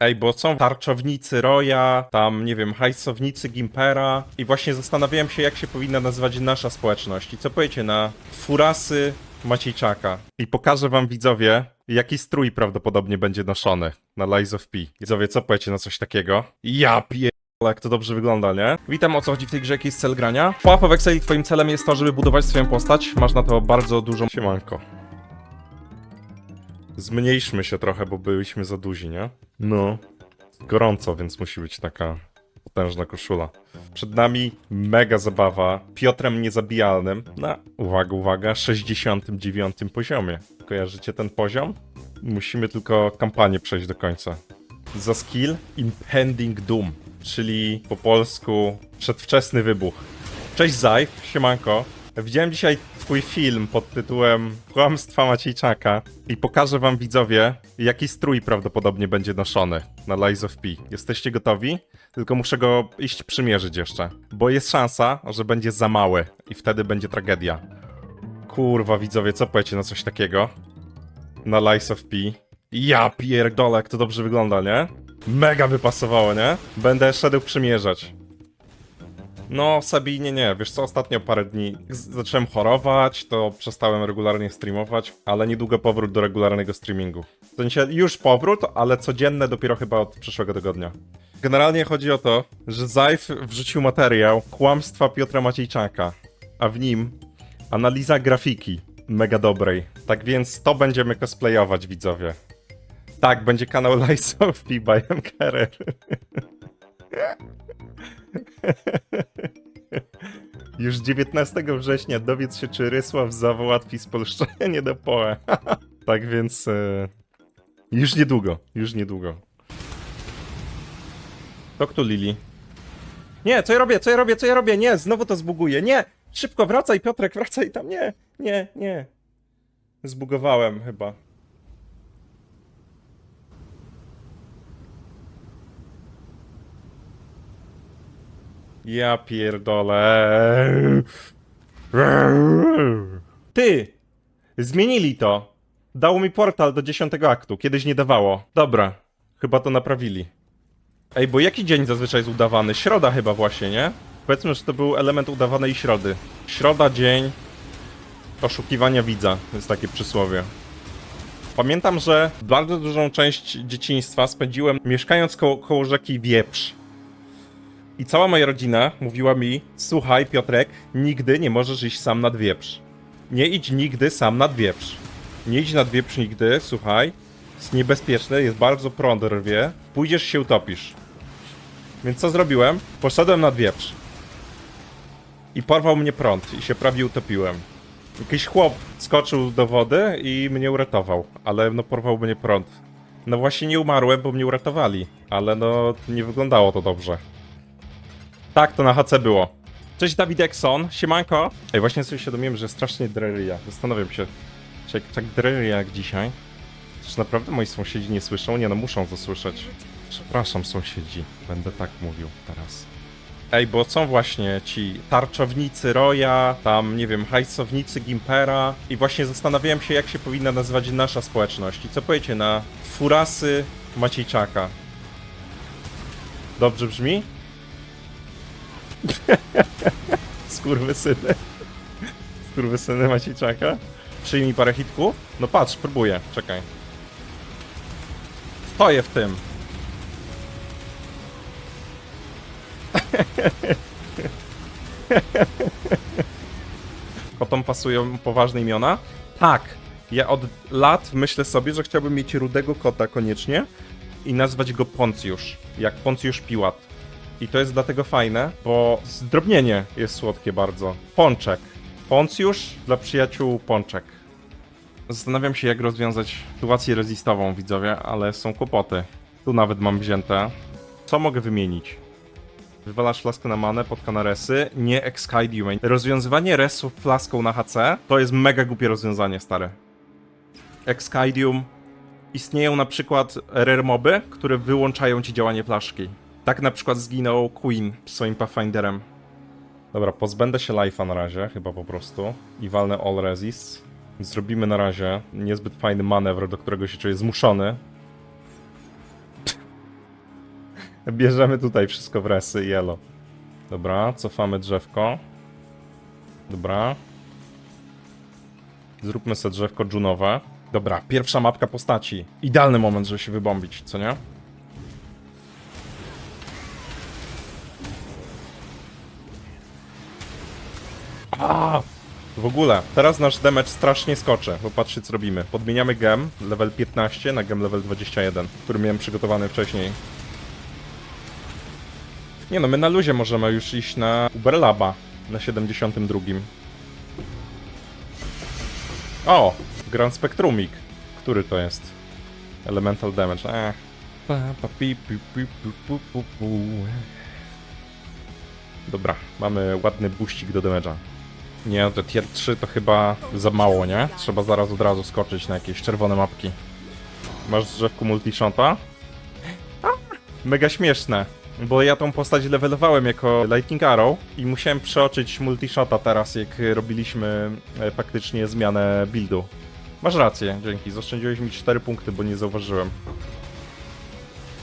Ej, bo są tarczownicy Roya, tam, nie wiem, hajsownicy Gimpera i właśnie zastanawiałem się, jak się powinna nazywać nasza społeczność. I co powiecie na furasy Maciejczaka? I pokażę wam, widzowie, jaki strój prawdopodobnie będzie noszony na Lies of P. Widzowie, co powiecie na coś takiego? Ja pier... Jak to dobrze wygląda, nie? Witam, o co chodzi w tej grze, jaki jest cel grania? Po Apo Vexeli twoim celem jest to, żeby budować swoją postać. Masz na to bardzo dużą... Siemanko. Zmniejszmy się trochę, bo byliśmy za duzi, nie? No. Gorąco, więc musi być taka potężna koszula. Przed nami mega zabawa Piotrem Niezabijalnym na, uwaga, uwaga, 69 poziomie. Kojarzycie ten poziom? Musimy tylko kampanię przejść do końca. Za skill Impending Doom, czyli po polsku przedwczesny wybuch. Cześć Zajf, siemanko. Widziałem dzisiaj twój film pod tytułem Kłamstwa Maciejczaka i pokażę wam widzowie, jaki strój prawdopodobnie będzie noszony na Lies of P. Jesteście gotowi? Tylko muszę go iść przymierzyć jeszcze, bo jest szansa, że będzie za mały i wtedy będzie tragedia. Kurwa widzowie, co powiecie na coś takiego? Na Lies of P. Ja pierdolę, jak to dobrze wygląda, nie? Mega by pasowało, nie? Będę szedł przymierzać. No, Sabinie nie. Wiesz co, ostatnio parę dni zacząłem chorować, to przestałem regularnie streamować, ale niedługo powrót do regularnego streamingu. W sensie już powrót, ale codzienne dopiero chyba od przyszłego tygodnia. Generalnie chodzi o to, że Zajf wrzucił materiał Kłamstwa Piotra Maciejczaka, a w nim analiza grafiki mega dobrej. Tak więc to będziemy cosplayować, widzowie. Tak, będzie kanał Lies of P by. Już 19 września dowiedz się, czy Rysław załatwi spolszczenie do POE. tak więc... E, już niedługo, już niedługo. To kto Lili? Nie, co ja robię, co ja robię, co ja robię? Nie, znowu to zbuguję. Nie! Szybko, wracaj, Piotrek, wracaj tam. Nie, nie, nie. Zbugowałem chyba. Ja pierdolę. Ty! Zmienili to. Dało mi portal do 10 aktu. Kiedyś nie dawało. Dobra. Chyba to naprawili. Ej, bo jaki dzień zazwyczaj jest udawany? Środa chyba właśnie, nie? Powiedzmy, że to był element udawanej środy. Środa, dzień oszukiwania widza. Jest takie przysłowie. Pamiętam, że bardzo dużą część dzieciństwa spędziłem mieszkając koło, koło rzeki Wieprz. I cała moja rodzina mówiła mi: Słuchaj, Piotrek, nigdy nie możesz iść sam nad wieprz. Nie idź nigdy sam nad wieprz. Nie idź nad wieprz nigdy, słuchaj. Jest niebezpieczne, jest bardzo prąd rwie. Pójdziesz się utopisz. Więc co zrobiłem? Poszedłem nad wieprz. I porwał mnie prąd i się prawie utopiłem. Jakiś chłop skoczył do wody i mnie uratował, ale no porwał mnie prąd. No właśnie nie umarłem, bo mnie uratowali, ale no nie wyglądało to dobrze. Tak, to na HC było. Cześć Dawid Exon, siemanko. Ej, właśnie sobie świadomiłem, że strasznie dreria. Zastanawiam się, czy jak tak dreria jak dzisiaj, czy naprawdę moi sąsiedzi nie słyszą? Nie no, muszą to słyszeć. Przepraszam sąsiedzi, będę tak mówił teraz. Ej, bo są właśnie ci tarczownicy Roya, tam, nie wiem, hajsownicy Gimpera i właśnie zastanawiałem się, jak się powinna nazywać nasza społeczność. I co powiecie na furasy Maciejczaka? Dobrze brzmi? Skurwysyny. Skurwysyny Maciejczaka. Przyjmij parę hitków. No patrz, próbuję. Czekaj. Stoję w tym. Kotom pasują poważne imiona? Tak. Ja od lat myślę sobie, że chciałbym mieć rudego kota koniecznie i nazwać go Poncjusz. Jak Poncjusz Piłat. I to jest dlatego fajne, bo zdrobnienie jest słodkie bardzo. Pączek. Poncjusz dla przyjaciół Pączek. Zastanawiam się, jak rozwiązać sytuację rezistową, widzowie, ale są kłopoty. Tu nawet mam wzięte. Co mogę wymienić? Wywalasz flaskę na manę pod kanaresy, nie Excidium. Rozwiązywanie resów flaską na HC to jest mega głupie rozwiązanie, stare. Excidium. Istnieją na przykład rare moby, które wyłączają ci działanie flaszki. Tak na przykład zginął Queen swoim Pathfinderem. Dobra, pozbędę się life'a na razie, chyba po prostu. I walnę all resist. Zrobimy na razie niezbyt fajny manewr, do którego się czuję zmuszony. Bierzemy tutaj wszystko w resy, yellow. Dobra, cofamy drzewko. Dobra. Zróbmy sobie drzewko dżunowe. Dobra, pierwsza mapka postaci. Idealny moment, żeby się wybombić, co nie? A! W ogóle, teraz nasz damage strasznie skoczy, bo patrzcie co robimy. Podmieniamy gem level 15 na gem level 21, który miałem przygotowany wcześniej. Nie no, my na luzie możemy już iść na Uberlaba na 72. O! Grand Spectrumik. Który to jest? Elemental Damage. Eee. Pa, pa, pi, pi, pi, pu, pu, pu. Dobra, mamy ładny buścik do damage'a. Nie, no to tier 3 to chyba za mało, nie? Trzeba zaraz od razu skoczyć na jakieś czerwone mapki. Masz drzewku multishota? Mega śmieszne. Bo ja tą postać levelowałem jako Lightning Arrow i musiałem przeoczyć multishota teraz, jak robiliśmy e, faktycznie zmianę buildu. Masz rację, dzięki. Zaoszczędziłeś mi 4 punkty, bo nie zauważyłem.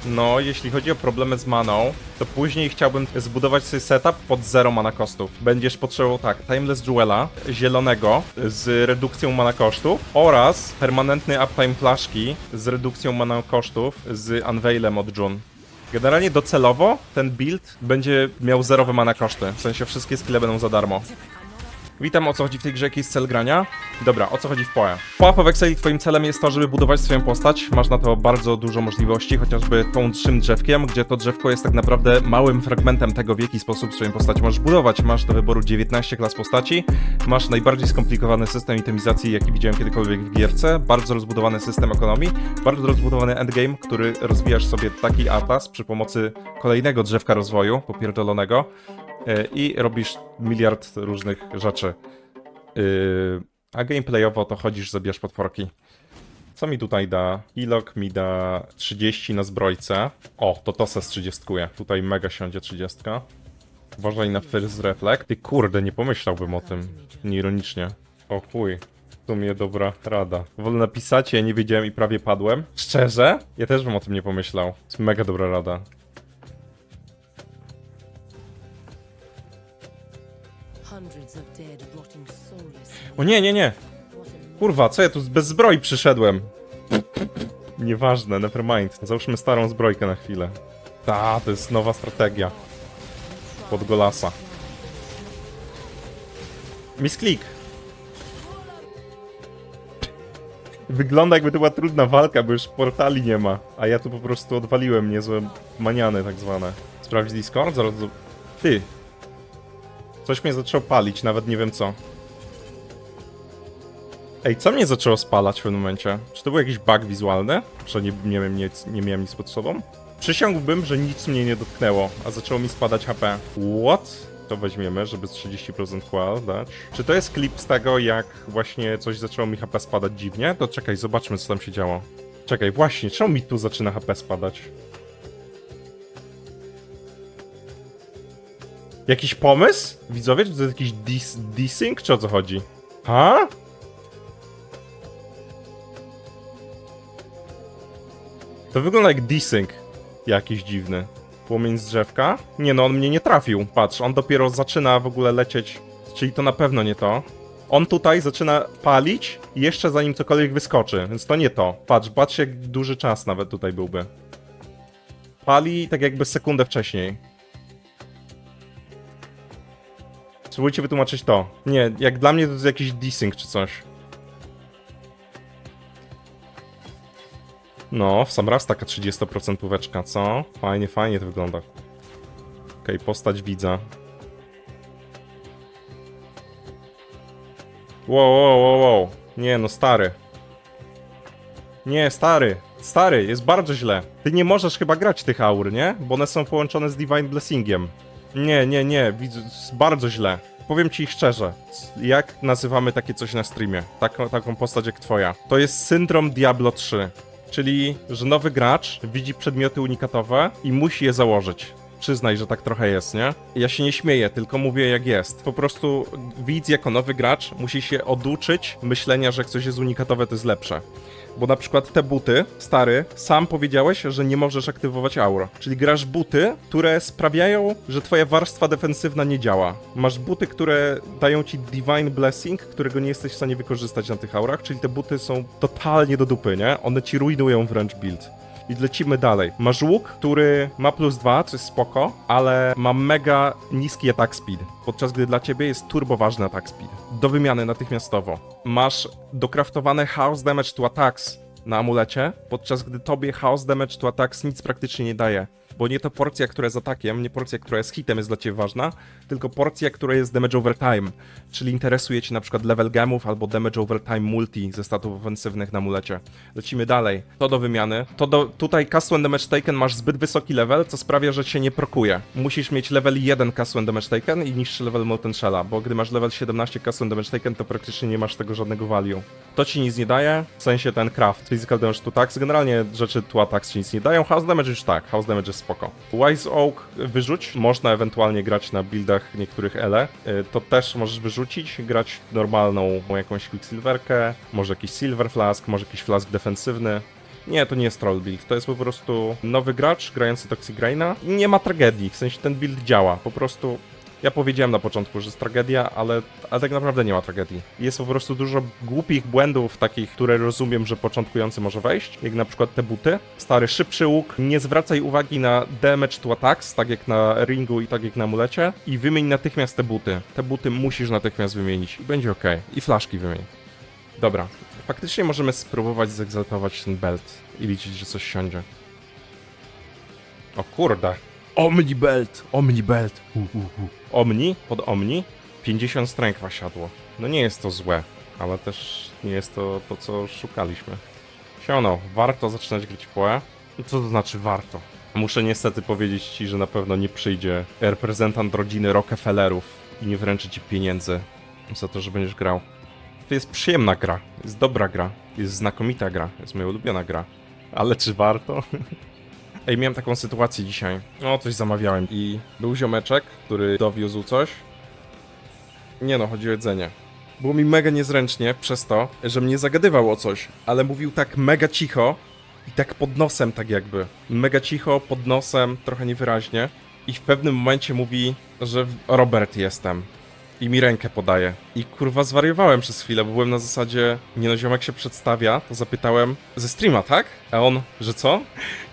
No, jeśli chodzi o problemy z maną, to później chciałbym zbudować sobie setup pod zero mana kosztów. Będziesz potrzebował tak, Timeless Jewela zielonego z redukcją mana kosztów oraz permanentny uptime flaszki z redukcją mana kosztów z Unveilem od June. Generalnie docelowo ten build będzie miał zerowe mana koszty, w sensie wszystkie skille będą za darmo. Witam, o co chodzi w tej grze, jaki jest cel grania? Dobra, o co chodzi w PoE? W PoE of Exile twoim celem jest to, żeby budować swoją postać. Masz na to bardzo dużo możliwości, chociażby tą trzym drzewkiem, gdzie to drzewko jest tak naprawdę małym fragmentem tego, w jaki sposób swoją postać możesz budować. Masz do wyboru 19 klas postaci, masz najbardziej skomplikowany system itemizacji, jaki widziałem kiedykolwiek w gierce, bardzo rozbudowany system ekonomii, bardzo rozbudowany endgame, który rozwijasz sobie taki atlas przy pomocy kolejnego drzewka rozwoju, popierdolonego, i robisz miliard różnych rzeczy. Yy, a gameplayowo to chodzisz, zabijasz potworki. Co mi tutaj da? Ilok mi da 30 na zbrojce. O, to to se z 30. Tutaj mega siądzie 30. Uważaj na first reflect. Ty kurde, nie pomyślałbym o tym. Nieironicznie. O chuj. W sumie dobra rada. Wolę napisać, ja nie wiedziałem i prawie padłem. Szczerze? Ja też bym o tym nie pomyślał. To jest mega dobra rada. O nie, nie, nie. Kurwa, co ja tu bez zbroi przyszedłem? Nieważne, nevermind. Załóżmy starą zbrojkę na chwilę. Ta, to jest nowa strategia. Pod golasa. Misklik. Wygląda jakby to była trudna walka, bo już portali nie ma. A ja tu po prostu odwaliłem niezłe maniany tak zwane. Sprawdź Discord? Zaraz... Ty. Coś mnie zaczęło palić, nawet nie wiem co. Ej, co mnie zaczęło spalać w pewnym momencie? Czy to był jakiś bug wizualny? Że nie, nie, wiem, nic, nie miałem nic pod sobą? Przysiągłbym, że nic mnie nie dotknęło, a zaczęło mi spadać HP. What? To weźmiemy, żeby z 30% qual dać. Czy to jest klip z tego, jak właśnie coś zaczęło mi HP spadać dziwnie? To czekaj, zobaczmy, co tam się działo. Czekaj, właśnie, czemu mi tu zaczyna HP spadać? Jakiś pomysł? Widzowie, czy to jest jakiś dis- desync, czy o co chodzi? Ha? To wygląda jak desync jakiś dziwny. Płomień z drzewka? Nie no, on mnie nie trafił. Patrz, on dopiero zaczyna w ogóle lecieć, czyli to na pewno nie to. On tutaj zaczyna palić jeszcze zanim cokolwiek wyskoczy, więc to nie to. Patrz, patrz jak duży czas nawet tutaj byłby. Pali tak jakby sekundę wcześniej. Spróbujcie wytłumaczyć to. Nie, jak dla mnie to jest jakiś desync czy coś. No, w sam raz taka 30% półeczka, co? Fajnie, fajnie to wygląda. Okej, postać widza. Wow, wow, wow, wow. Nie, no stary. Nie, stary. Stary, jest bardzo źle. Ty nie możesz chyba grać tych aur, nie? Bo one są połączone z Divine Blessingiem. Nie, nie, nie, bardzo źle. Powiem ci szczerze, jak nazywamy takie coś na streamie? Taką, taką postać jak twoja. To jest syndrom Diablo 3. Czyli, że nowy gracz widzi przedmioty unikatowe i musi je założyć. Przyznaj, że tak trochę jest, nie? Ja się nie śmieję, tylko mówię jak jest. Po prostu widz jako nowy gracz musi się oduczyć myślenia, że jak coś jest unikatowe, to jest lepsze. Bo na przykład te buty, stary, sam powiedziałeś, że nie możesz aktywować aura. Czyli grasz buty, które sprawiają, że twoja warstwa defensywna nie działa. Masz buty, które dają ci Divine Blessing, którego nie jesteś w stanie wykorzystać na tych aurach, czyli te buty są totalnie do dupy, nie? One ci rujnują wręcz build. I lecimy dalej. Masz łuk, który ma plus 2, co jest spoko, ale ma mega niski attack speed, podczas gdy dla ciebie jest turbo ważny attack speed. Do wymiany natychmiastowo. Masz dokraftowane house damage to attacks na amulecie, podczas gdy tobie house damage to attacks nic praktycznie nie daje. Bo nie to porcja, która jest atakiem, nie porcja, która jest hitem jest dla ciebie ważna, tylko porcja, która jest damage over time. Czyli interesuje cię na przykład level gemów albo damage over time multi ze statów ofensywnych na mulecie. Lecimy dalej. To do wymiany. To do, tutaj cast when damage taken masz zbyt wysoki level, co sprawia, że cię nie prokuje. Musisz mieć level 1 cast when damage taken i niższy level molten shella, bo gdy masz level 17 cast when damage taken, to praktycznie nie masz tego żadnego value. To ci nic nie daje, w sensie ten craft, physical damage to tax, generalnie rzeczy to attacks ci nic nie dają, house damage już tak, house damage jest spoko. Wise Oak wyrzuć, można ewentualnie grać na buildach niektórych ele, y, to też możesz wyrzucić, grać normalną jakąś quicksilverkę, może jakiś silver flask, może jakiś flask defensywny, nie, to nie jest troll build, to jest po prostu nowy gracz grający Toxic Graina. Nie ma tragedii, w sensie ten build działa, po prostu... Ja powiedziałem na początku, że jest tragedia, ale, ale tak naprawdę nie ma tragedii. Jest po prostu dużo głupich błędów, takich, które rozumiem, że początkujący może wejść, jak na przykład te buty. Stary, szybszy łuk, nie zwracaj uwagi na damage to attacks, tak jak na ringu i tak jak na mulecie, i wymień natychmiast te buty. Te buty musisz natychmiast wymienić i będzie ok. I flaszki wymień. Dobra, faktycznie możemy spróbować zegzaltować ten belt i liczyć, że coś siądzie. O kurde. Omni belt, omni belt. Uh, uh, uh. Omni, pod omni, 50 strękwa siadło. No nie jest to złe, ale też nie jest to to, co szukaliśmy. Siono, warto zaczynać grać w PoE? Co to znaczy warto? Muszę niestety powiedzieć ci, że na pewno nie przyjdzie reprezentant rodziny Rockefellerów i nie wręczy ci pieniędzy za to, że będziesz grał. To jest przyjemna gra, jest dobra gra, jest znakomita gra, jest moja ulubiona gra. Ale czy warto? Ej, miałem taką sytuację dzisiaj. O, coś zamawiałem i był ziomeczek, który dowiózł coś. Nie no, chodzi o jedzenie. Było mi mega niezręcznie przez to, że mnie zagadywał o coś, ale mówił tak mega cicho i tak pod nosem tak jakby. Mega cicho, pod nosem, trochę niewyraźnie. I w pewnym momencie mówi, że Robert jestem. I mi rękę podaje. I kurwa zwariowałem przez chwilę, bo byłem na zasadzie, nie no, ziomek się przedstawia, to zapytałem, ze streama, tak? A on, że co?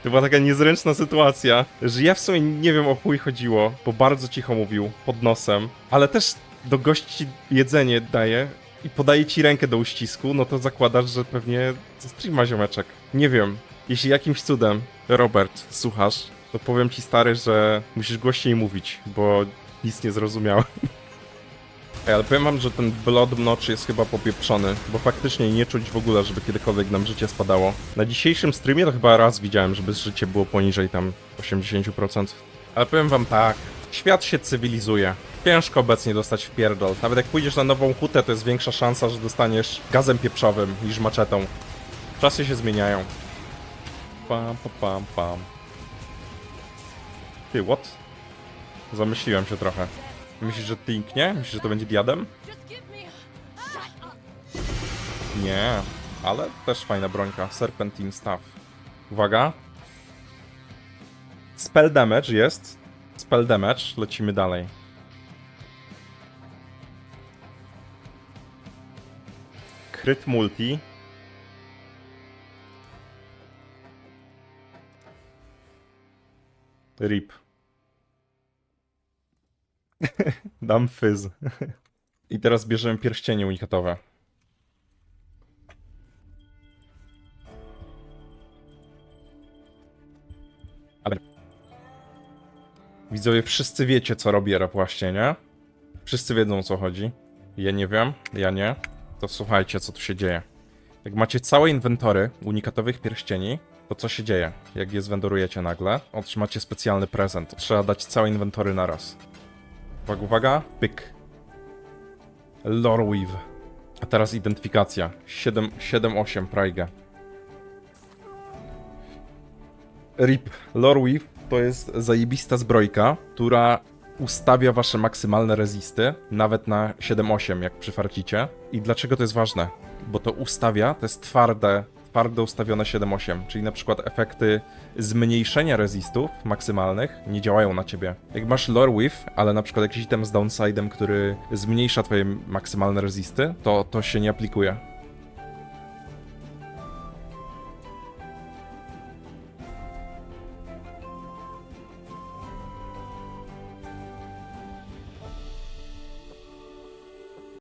To była taka niezręczna sytuacja, że ja w sumie nie wiem o chuj chodziło, bo bardzo cicho mówił, pod nosem, ale też do gości jedzenie daje i podaje ci rękę do uścisku, no to zakładasz, że pewnie ze streama ziomeczek. Nie wiem, jeśli jakimś cudem, Robert, słuchasz, to powiem ci stary, że musisz głośniej mówić, bo nic nie zrozumiałem. Ej, ale powiem wam, że ten Blood Notch jest chyba popieprzony, bo faktycznie nie czuć w ogóle, żeby kiedykolwiek nam życie spadało. Na dzisiejszym streamie to chyba raz widziałem, żeby życie było poniżej tam 80%. Ale powiem wam tak, świat się cywilizuje. Ciężko obecnie dostać w pierdol. Nawet jak pójdziesz na nową hutę, to jest większa szansa, że dostaniesz gazem pieprzowym niż maczetą. Czasy się zmieniają. Pam, pam, pam, pam. Ty, what? Zamyśliłem się trochę. Myślisz, że tinknie? Myślisz, że to będzie diadem? Nie, ale też fajna brońka. Serpentine Staff. Uwaga. Spell damage jest. Spell damage. Lecimy dalej. Crit multi. Rip. Dam fyz. I teraz bierzemy pierścienie unikatowe. Ale... Widzowie, wszyscy wiecie, co robi rap właśnie, nie? Wszyscy wiedzą, o co chodzi. Ja nie wiem, ja nie. To słuchajcie, co tu się dzieje. Jak macie całe inwentory unikatowych pierścieni, to co się dzieje? Jak je zwendorujecie nagle, otrzymacie specjalny prezent. Trzeba dać całe inwentory naraz. Uwaga, uwaga. Pyk. Lorweave. A teraz identyfikacja. 7, 7-8 Praige. RIP. Lorweave to jest zajebista zbrojka, która ustawia wasze maksymalne rezisty, nawet na 7-8, jak przyfarcicie. I dlaczego to jest ważne? Bo to ustawia, to jest twarde, twardo ustawione 7.8, czyli na przykład efekty zmniejszenia resistów maksymalnych nie działają na ciebie. Jak masz lore width, ale na przykład jakiś item z downside'em, który zmniejsza twoje maksymalne resisty, to to się nie aplikuje.